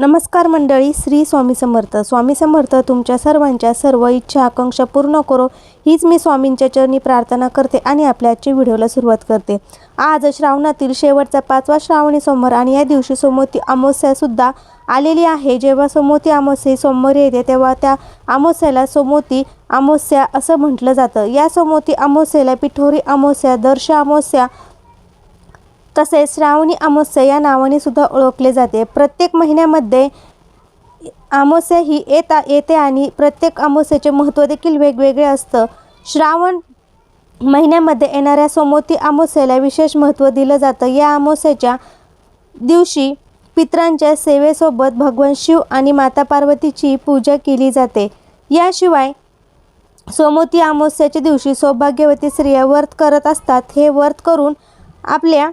नमस्कार मंडळी श्री स्वामी समर्थ. स्वामी समर्थ तुमच्या सर्वांच्या सर्व इच्छा आकांक्षा पूर्ण करो. हीच मी स्वामींच्या चरणी प्रार्थना करते आणि आपल्या आजच्या व्हिडिओला सुरुवात करते. आज श्रावणातील शेवटचा पाचवा श्रावणी सोमवार आणि या दिवशी सोमवती अमावस्यासुद्धा आलेली आहे. जेव्हा सोमवती अमावस्या ही सोमवारी येते तेव्हा त्या अमावस्याला सोमवती अमावस्या असं म्हटलं जातं. या सोमवती अमावस्याला पिठोरी अमावस्या दर्श अमावस्या तसेच श्रावणी अमावस्या या नावाने सुद्धा ओळखले जाते. प्रत्येक महिन्यामध्ये अमावस्या ही येता येते आणि प्रत्येक अमावस्याचे महत्त्व देखील वेगवेगळे असतं. श्रावण महिन्यामध्ये येणाऱ्या सोमवती अमावस्याला विशेष महत्त्व दिलं जातं. या अमावस्याच्या दिवशी पितरांच्या सेवेसोबत भगवान शिव आणि माता पार्वतीची पूजा केली जाते. याशिवाय सोमवती अमावस्याच्या दिवशी सौभाग्यवती स्त्रिया व्रत करत असतात. हे व्रत करून आपल्या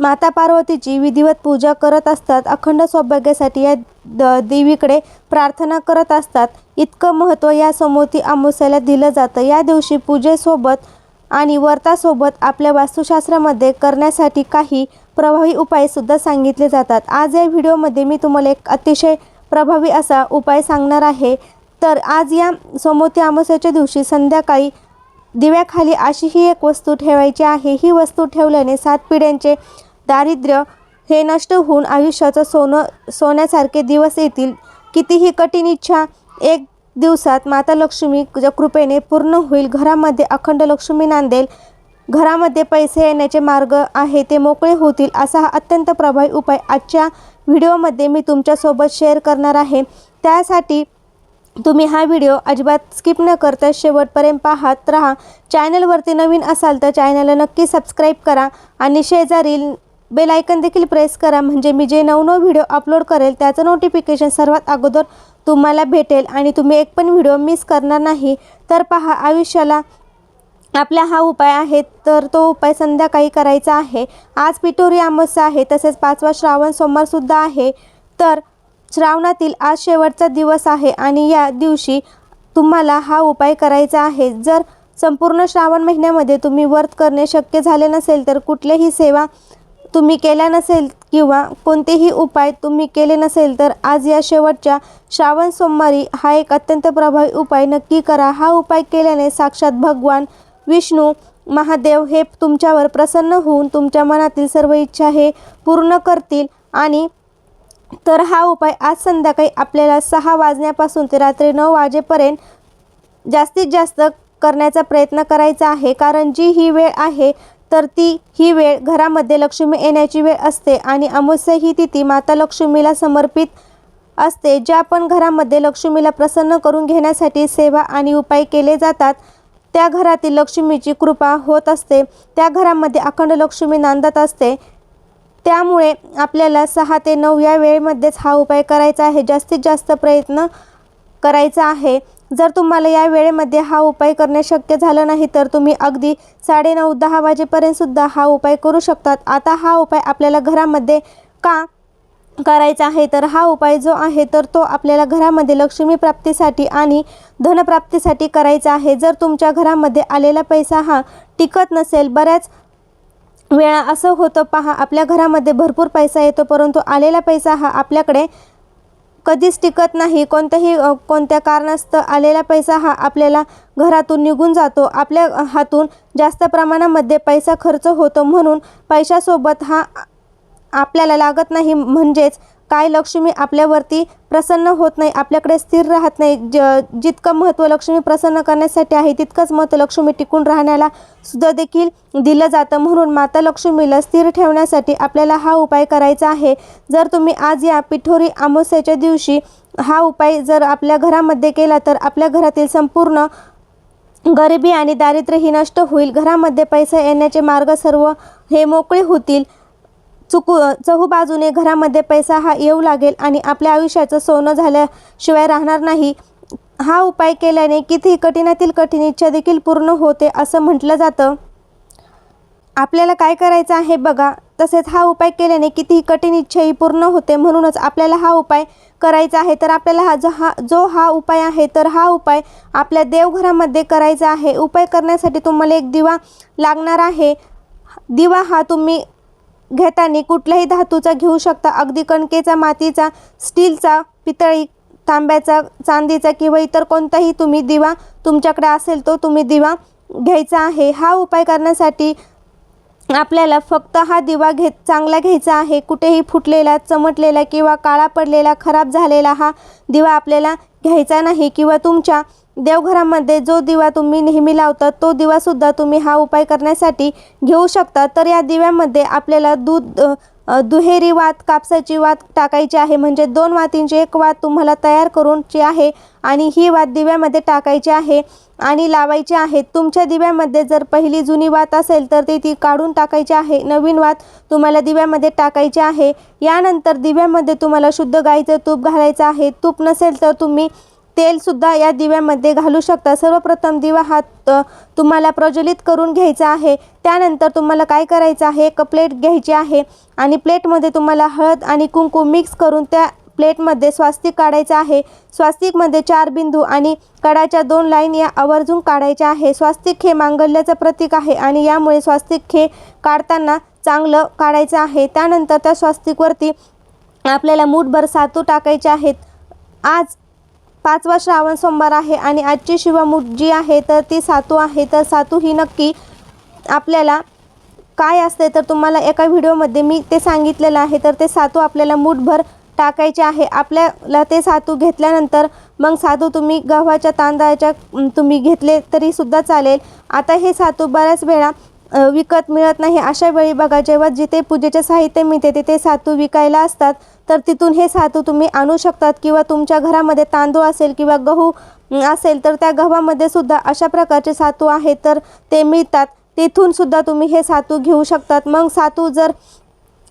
माता पार्वतीची विधिवत पूजा करत असतात. अखंड सौभाग्यासाठी या द देवीकडे प्रार्थना करत असतात. इतकं महत्त्व या समोती अमावस्याला दिलं जातं. या दिवशी पूजेसोबत आणि वर्तासोबत आपल्या वास्तुशास्त्रामध्ये करण्यासाठी काही प्रभावी उपायसुद्धा सांगितले जातात. आज या व्हिडिओमध्ये मी तुम्हाला एक अतिशय प्रभावी असा उपाय सांगणार आहे. तर आज या समोती अमावस्याच्या दिवशी संध्याकाळी दिव्याखाली अशी ही एक वस्तू ठेवायची आहे. ही वस्तू ठेवल्याने सात पिढ्यांचे दारिद्र्य हे नष्ट होऊन आयुष्याचं सोनं सोन्यासारखे दिवस येतील. कितीही कठीण इच्छा एक दिवसात माता लक्ष्मी कृपेने पूर्ण होईल. घरामध्ये अखंड लक्ष्मी नांदेल. घरामध्ये पैसे येण्याचे मार्ग आहे ते मोकळे होतील असा हा अत्यंत प्रभावी उपाय. आजच्या व्हिडिओमध्ये मी तुमच्यासोबत शेअर करणार आहे. त्यासाठी तुम्ही हा व्हिडिओ अजिबात स्किप न करता शेवटपर्यंत पाहत राहा. चॅनलवरती नवीन असाल तर चॅनलला नक्की सबस्क्राईब करा आणि शेजारील बेल आयकन देखील प्रेस करा. म्हणजे मी जे नवनव व्हिडिओ अपलोड करेल त्याचं नोटिफिकेशन सर्वात अगोदर तुम्हाला भेटेल. आणि तुम्ही एक पण व्हिडिओ मिस करणार नाही तर पहा आयुष्याला आपला हा उपाय आहे. तर तो उपाय संध्याकाळी करायचा आहे. आज पिठोरी अमावस्या आहे तसेच पाचवा श्रावण सोमवारसुद्धा आहे. तर श्रावणातील आज शेवटचा दिवस आहे आणि या दिवशी तुम्हाला हा उपाय करायचा आहे. जर संपूर्ण श्रावण महिन्यामध्ये तुम्ही व्रत करणे शक्य झाले नसेल तर कुठलेही सेवा तुम्ही केल्या नसेल किंवा कोणतेही उपाय तुम्ही केले नसेल तर आज या शेवटच्या श्रावण सोमवारी हा एक अत्यंत प्रभावी उपाय नक्की करा. हा उपाय केल्याने साक्षात भगवान विष्णू महादेव हे तुमच्यावर प्रसन्न होऊन तुमच्या मनातील सर्व इच्छा हे पूर्ण करतील आणि तर हा उपाय आज संध्याकाळी आपल्याला सहा वाजण्यापासून ते रात्री नऊ वाजेपर्यंत जास्तीत जास्त करण्याचा प्रयत्न करायचा आहे. कारण जी ही वेळ आहे तर ती ही वेळ घरामध्ये लक्ष्मी येण्याची वेळ असते आणि अमावस्या ही तिथी माता लक्ष्मीला समर्पित असते ज्या पण घरामध्ये लक्ष्मीला प्रसन्न करून घेण्यासाठी सेवा आणि उपाय केले जातात त्या घरातील लक्ष्मीची कृपा होत असते. त्या घरामध्ये अखंड लक्ष्मी नांदत असते. त्यामुळे आपल्याला सहा ते नऊ या वेळेमध्येच हा उपाय करायचा आहे. जास्तीत जास्त प्रयत्न करायचा आहे. जर तुम्हाला या वेळेमध्ये हा उपाय करणे शक्य झालं नाही तर तुम्ही अगदी साडेनऊ दहा वाजेपर्यंतसुद्धा हा उपाय करू शकतात. आता हा उपाय आपल्याला घरामध्ये का करायचा आहे? तर हा उपाय जो आहे तर तो आपल्याला घरामध्ये लक्ष्मी प्राप्तीसाठी आणि धनप्राप्तीसाठी करायचा आहे. जर तुमच्या घरामध्ये आलेला पैसा हा टिकत नसेल बऱ्याच वेळा असं होतं पहा आपल्या घरामध्ये भरपूर पैसा येतो परंतु आलेला पैसा हा आपल्याकडे कधीच टिकत नाही. कोणत्याही कोणत्या कारणास्तव आलेला पैसा हा आपल्याला घरातून निघून जातो. आपल्या हातून जास्त प्रमाणामध्ये पैसा खर्च होतो म्हणून पैशासोबत हा आपल्याला लागत नाही. म्हणजेच काय लक्ष्मी आपल्यावरती प्रसन्न होत नाही आपल्याकडे स्थिर राहत नाही ज जितकं महत्त्व लक्ष्मी प्रसन्न करण्यासाठी आहे तितकंच महत्त्व लक्ष्मी टिकून राहण्याला सुद्धा देखील दिलं जातं. म्हणून माता लक्ष्मीला स्थिर ठेवण्यासाठी आपल्याला हा उपाय करायचा आहे. जर तुम्ही आज या पिठोरी अमावस्याच्या दिवशी हा उपाय जर आपल्या घरामध्ये केला तर आपल्या घरातील संपूर्ण गरिबी आणि दारिद्र्य ही नष्ट होईल. घरामध्ये पैसा येण्याचे मार्ग सर्व हे मोकळे होतील. चुकू चहूबाजूने घरामध्ये पैसा हा येऊ लागेल आणि आपल्या आयुष्याचं सोनं झाल्याशिवाय राहणार नाही. हा उपाय केल्याने किती कठीणातील कठीण इच्छा देखील पूर्ण होते असं म्हटलं जातं. आपल्याला काय करायचं आहे बघा. तसेच हा उपाय केल्याने कितीही कठीण इच्छाही पूर्ण होते म्हणूनच आपल्याला हा उपाय करायचा आहे. तर आपल्याला हा जो हा जो हा उपाय आहे तर हा उपाय आपल्या देवघरामध्ये करायचा आहे. उपाय करण्यासाठी तुम्हाला एक दिवा लागणार आहे. दिवा हा तुम्ही घेताना कुठल्याही धातूचा घेऊ शकता. अगदी कणकेचा मातीचा स्टीलचा पितळी तांब्याचा चांदीचा किंवा इतर कोणताही तुम्ही दिवा तुमच्याकडे असेल तो तुम्ही दिवा घ्यायचा आहे. हा उपाय करण्यासाठी आपल्याला फक्त हा दिवा घेत चांगला घ्यायचा आहे. कुठेही फुटलेला चमटलेला किंवा काळा पडलेला खराब झालेला हा दिवा आपल्याला घ्यायचा नाही किंवा तुमच्या देवघरामध्ये जो दिवा तुम्ही नेहमी लावता तो दिवासुद्धा तुम्ही हा उपाय करण्यासाठी घेऊ शकता. तर या दिव्यामध्ये आपल्याला दूध दुहेरी वात कापसाची वात टाकायची आहे. म्हणजे दोन वातींची एक वात तुम्हाला तयार करूनची आहे आणि ही वात दिव्यामध्ये टाकायची आहे आणि लावायची आहे. तुमच्या दिव्यामध्ये जर पहिली जुनी वात असेल तर ती ती काढून टाकायची आहे. नवीन वात तुम्हाला दिव्यामध्ये टाकायची आहे. यानंतर दिव्यामध्ये तुम्हाला शुद्ध गाईचं तूप घालायचं आहे. तूप नसेल तर तुम्ही तेलसुद्धा या दिव्यामध्ये घालू शकता. सर्वप्रथम दिवा हा तुम्हाला प्रज्वलित करून घ्यायचा आहे. त्यानंतर तुम्हाला काय करायचं आहे? एक प्लेट घ्यायची आहे आणि प्लेटमध्ये तुम्हाला हळद आणि कुंकू मिक्स करून त्या प्लेटमध्ये स्वास्तिक काढायचं आहे. स्वास्तिकमध्ये चार बिंदू आणि कडाच्या दोन लाईन या आवर्जून काढायच्या आहे. स्वास्तिक हे मांगल्याचं प्रतीक आहे आणि यामुळे स्वास्तिक हे काढताना चांगलं काढायचं आहे. त्यानंतर त्या स्वास्तिकवरती आपल्याला मूठभर सातू टाकायचे आहेत. आज पाचवा श्रावण सोमवार आहे आणि आजची शिवमुठ जी आहे तर ती सातू आहे. तर सातू ही नक्की आपल्याला काय असते तर तुम्हाला एका व्हिडिओमध्ये मी ते सांगितलेलं आहे. तर ते सातू आपल्याला मूठभर टाकायचे आहे. आपल्याला ते सातू घेतल्यानंतर मग सातू तुम्ही गव्हाच्या तांदळाच्या तुम्ही घेतले तरीसुद्धा चालेल. आता हे सातू बऱ्याच वेळा विकत मिळत नाही. अशा वेळी बघा जेव्हा जिथे पूजेचे साहित्य मिळते तिथे सातू विकायला असतात. तर तिथून हे सातू तुम्ही आणू शकतात किंवा तुमच्या घरामध्ये तांदूळ असेल किंवा गहू असेल तर त्या गव्हामध्ये सुद्धा अशा प्रकारचे सातू आहेत तर ते मिळतात. तिथून सुद्धा तुम्ही हे सातू घेऊ शकतात. मग सातू जर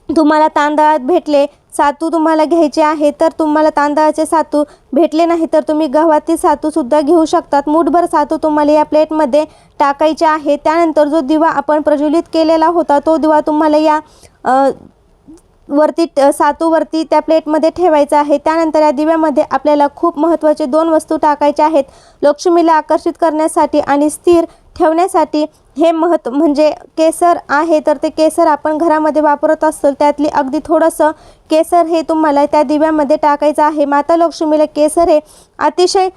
तुम्हाला तांदळात भेटले सातू तुम्हाला घ्यायचे आहे तर तुम्हाला तांदळाचे सातू भेटले नाही तर तुम्ही गव्हातील सातूसुद्धा घेऊ शकतात. मूठभर सातू तुम्हाला या प्लेटमध्ये टाकायचे आहे. त्यानंतर जो दिवा आपण प्रज्वलित केलेला होता तो दिवा तुम्हाला या वरती सातूवरती त्या प्लेटमध्ये ठेवायचं आहे. त्यानंतर या दिव्यामध्ये आपल्याला खूप महत्त्वाचे दोन वस्तू टाकायच्या आहेत. लक्ष्मीला आकर्षित करण्यासाठी आणि स्थिर ठेवण्यासाठी हे महत्त्व म्हणजे केसर आहे तर ते केसर आपण घरामध्ये वापरत असतो. त्यातली अगदी थोडंसं केसर हे तुम्हाला त्या दिव्यामध्ये टाकायचं आहे. माता लक्ष्मीला केसर हे अतिशय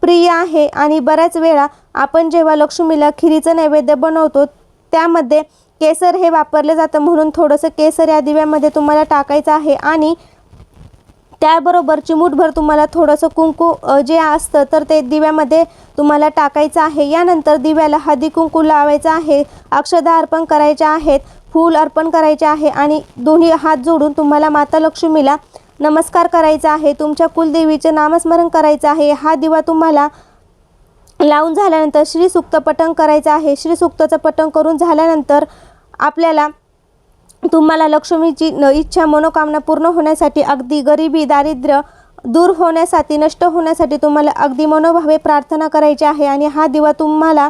प्रिय आहे. आणि बऱ्याच वेळा आपण जेव्हा लक्ष्मीला खिरीचं नैवेद्य बनवतो त्यामध्ये केसर हे वापरलं जातं म्हणून थोडंसं केसर या दिव्यामध्ये तुम्हाला टाकायचं आहे आणि त्याबरोबर चिमूटभर तुम्हाला थोडंसं कुंकू जे असतं तर ते दिव्यामध्ये तुम्हाला टाकायचं आहे. यानंतर दिव्याला हळदी कुंकू लावायचं आहे अक्षदा अर्पण करायच्या आहेत फूल अर्पण करायचे आहे आणि दोन्ही हात जोडून तुम्हाला माता लक्ष्मीला नमस्कार करायचा आहे. तुमच्या कुलदेवीचे नामस्मरण करायचं आहे. हा दिवा तुम्हाला लावून झाल्यानंतर श्रीसुक्त पठण करायचं आहे. श्रीसुक्ताचं पठण करून झाल्यानंतर आपल्याला तुम्हाला लक्ष्मीची न इच्छा मनोकामना पूर्ण होण्यासाठी अगदी गरिबी दारिद्र्य दूर होण्यासाठी नष्ट होण्यासाठी तुम्हाला अगदी मनोभावे प्रार्थना करायची आहे आणि हा दिवा तुम्हाला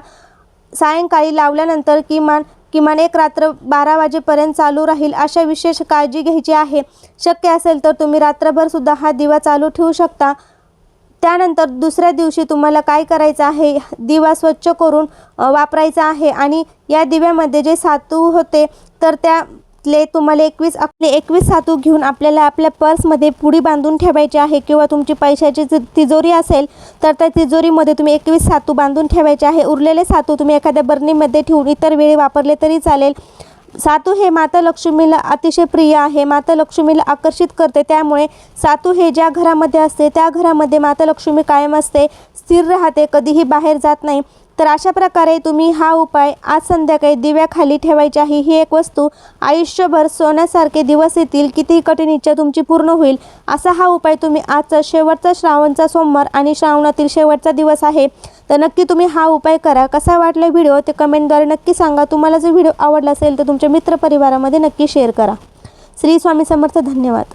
सायंकाळी लावल्यानंतर किमान किमान एक रात्र बारा वाजेपर्यंत चालू राहील अशा विशेष काळजी घ्यायची आहे. शक्य असेल तर तुम्ही रात्रभरसुद्धा हा दिवा चालू ठेवू शकता. त्यानंतर दुसऱ्या दिवशी तुम्हाला काय करायचं आहे? दिवा स्वच्छ करून वापरायचा आहे आणि या दिव्यामध्ये जे सातू होते तर त्यातले तुम्हाला एकवीस आपले एकवीस सातू घेऊन आपल्याला आपल्या पर्समध्ये पुडी बांधून ठेवायची आहे किंवा तुमची पैशाची तिजोरी असेल तर त्या तिजोरीमध्ये तुम्ही एकवीस सातू बांधून ठेवायचे आहे. उरलेले सातू तुम्ही एखाद्या बरणीमध्ये ठेवून इतर वेळी वापरले तरी चालेल. सातू हे माता लक्ष्मीला अतिशय प्रिय आहे. माता लक्ष्मीला आकर्षित करते. त्यामुळे सातू हे ज्या घरामध्ये असते त्या घरामध्ये माता लक्ष्मी कायम असते स्थिर राहते कधीही बाहेर जात नाही. तर अशा प्रकारे तुम्ही हा उपाय आज संध्याकाळी दिव्याखाली ठेवायची आहे. ही एक वस्तू आयुष्यभर सोन्यासारखे दिवस येतील कितीही कठीण इच्छा तुमची पूर्ण होईल असा हा उपाय तुम्ही आजचा शेवटचा श्रावणचा सोमवार आणि श्रावणातील शेवटचा दिवस आहे. तर नक्की तुम्ही हा उपाय करा. कसा वाटला व्हिडिओ ते कमेंटद्वारे नक्की सांगा. तुम्हाला जर व्हिडिओ आवडला असेल तर तुमच्या मित्रपरिवारामध्ये नक्की शेअर करा. श्री स्वामी समर्थ धन्यवाद.